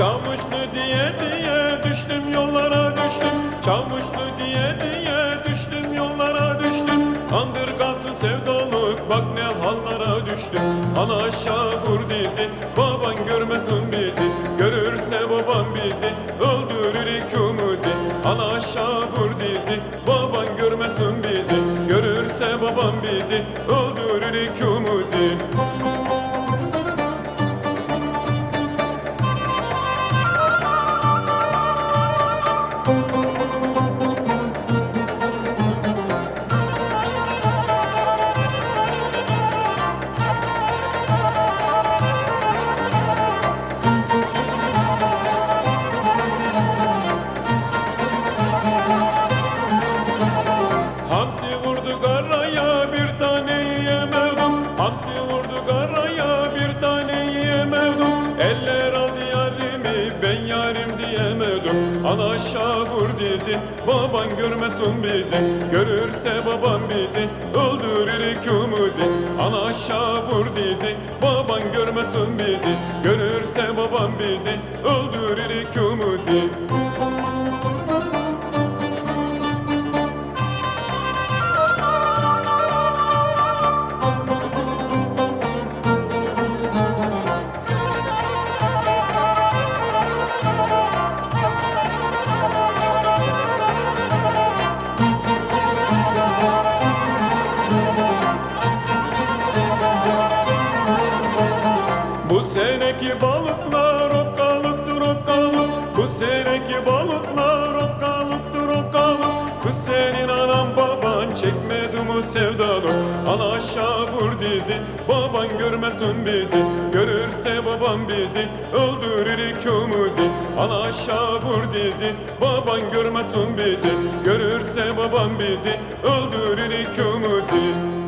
Çamuşlu diye diye düştüm yollara düştüm. Çamuşlu diye diye düştüm yollara düştüm. Kandırgasın sevdalık bak ne hallara düştüm. Ana aşağı vur dizi baban görmesin bizi. Görürse babam bizi öldürür ikimizi. Ana aşağı vur dizi baban görmesin bizi. Görürse babam bizi öldürür ikimizi. Hamsi vurdu karaya diyemedim Ana aşağı vur dizi baban görmesin bizi. Görürse babam bizi öldürür ikimizi. Ana aşağı vur dizi baban görmesin bizi. Görürse babam bizi öldürür ikimizi seneki balıklar okkalıktır okkalık Bu seneki balıklar okkalıktır okkalık Kız senin anan baban çekmedi mi sevdalık Ana aşağı vur dizi baban görmesin bizi. Görürse babam bizi öldürür ikimizi Ana aşağı vur dizi baban görmesin bizi. Görürse babam bizi öldürür ikimizi